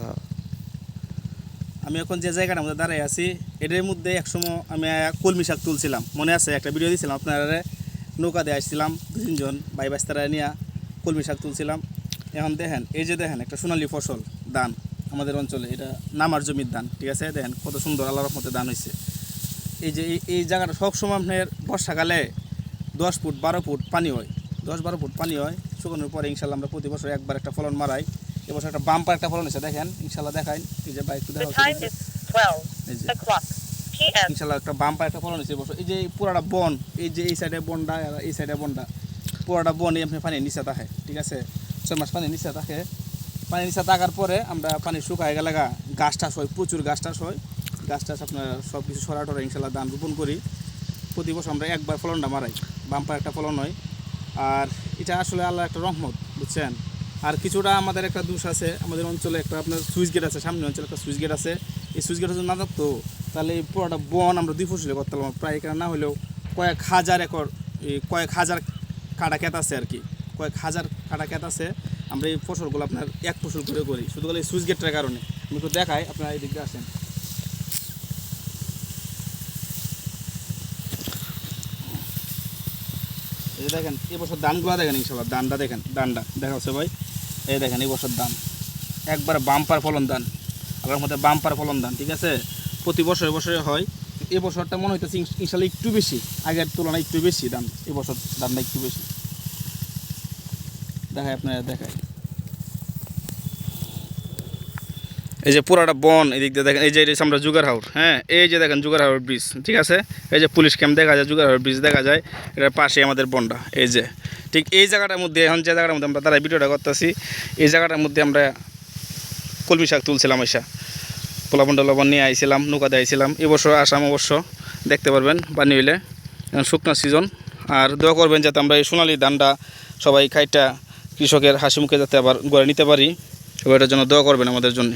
হ্যাঁ। আমি এখন যে জায়গাটার মধ্যে দাঁড়াই আছি এটার মধ্যে একসময় আমি কলমি শাক তুলছিলাম। মনে আছে? একটা ভিডিও দিয়েছিলাম আপনারা নৌকা দিয়ে আসছিলাম দু তিনজন ভাই বাস্তারা নিয়ে কলমি শাক তুলছিলাম। এখন দেখেন এই যে দেখেন একটা সোনালী ফসল ধান আমাদের অঞ্চলে। এটা নামার জমির ধান ঠিক আছে? দেখেন কত সুন্দর আল্লাহ রহমতে ধান হয়েছে এই যে এই- এই জায়গাটা সবসময় আপনার বর্ষাকালে দশ ফুট বারো ফুট পানি হয়। দশ বারো ফুট পানি হয়। শুকানোর পরে ইনশাল্লাহ আমরা প্রতি বছর একবার একটা ফলন মারাই। এবছর একটা বাম্পার একটা ফলন হয়েছে দেখেন। ইনশাল্লাহ দেখাই। এই যে বাইক The দেখা time is 12 এই যে। o'clock ইনশাল্লাহ একটা বাম্পার একটা ফলন হয়েছে এবছর। এই যে পুরাটা বন এই যে এই সাইডে বনটা এই সাইডে বনটা পুরাটা বন আপনি পানি নিচে থাকে ঠিক আছে? ছয় মাস পানি নিচে থাকে। পানি নিচে থাকার পরে আমরা পানি শুকায় গেলে গাছ টাছ হয় প্রচুর গাছ টাছ হয়। গাছ টাছ আপনার সব কিছু সরা টরা ইনশাল্লাহ ধান রোপণ করি। প্রতি বছর আমরা একবার ফলনটা মারাই। বাম্পার একটা ফলন হয়। আর এটা আসলে আল্লাহ একটা রহমত বুঝছেন? আর কিছুটা আমাদের একটা দোষ আছে, আমাদের অঞ্চলে একটা আপনার সুইচ গেট আছে সামনে অঞ্চলে একটা সুইচ গেট আছে। এই সুইচ গেট যদি না থাকতো, তাহলে এই পুরোটা বন আমরা দুই ফসলে করতে পারলাম প্রায় এখানে না হলেও কয়েক হাজার একর, এই কয়েক হাজার কাটা ক্ষেত আছে আর কি। কয়েক হাজার কাটা ক্ষেত আছে, আমরা এই ফসলগুলো আপনার এক ফসল করে করি, শুধু এই সুইচ গেটটার কারণে। আমি একটু দেখাই, আপনারা এই দিকে আসেন দেখেন এবছর বছর ধানগুলো দেখেন ইনশাল্লাহ, ধানটা দেখেন, ধানটা দেখা হচ্ছে ভাই। এই দেখেন, এই বছর ধান। একবার বাম্পার ফলন ধান আবার মধ্যে বাম্পার ফলন ধান, ঠিক আছে? প্রতি বছরে বছরে হয়। এ বছরটা মনে হইতেছে ইনশ- ইনশাল্লাহ একটু বেশি, আগের তুলনায় একটু বেশি দাম এবছর বছর দামটা একটু বেশি। দেখায় আপনারা দেখায় এই যে পুরাটা বন এদিক দিয়ে দেখেন, এই যে এটা আমরা জুগার হাউর হ্যাঁ এই যে দেখেন জুগার হাউর ব্রিজ, ঠিক আছে? এই যে পুলিশ ক্যাম্প দেখা যায়, জুগার হাউর ব্রিজ দেখা যায়, এটার পাশে আমাদের বনটা, এই যে। ঠিক এই জায়গাটার মধ্যে, এখন যে জায়গাটার মধ্যে আমরা তারা ভিডিওটা করতেছি, এই জায়গাটার মধ্যে আমরা কলমি শাক তুলছিলাম এসা। পোলাপন টোলাপন নিয়ে আইছিলাম নৌকাতে আইছিলাম এবছর আসাম অবশ্য, দেখতে পারবেন পানি হইলে শুকনা সিজন আর দোয়া করবেন যাতে আমরা এই সোনালি ধানটা সবাই খাইটা কৃষকের হাসি মুখে যাতে আবার গড়ে নিতে পারি, এবার এটার জন্য দোয়া করবেন আমাদের জন্য।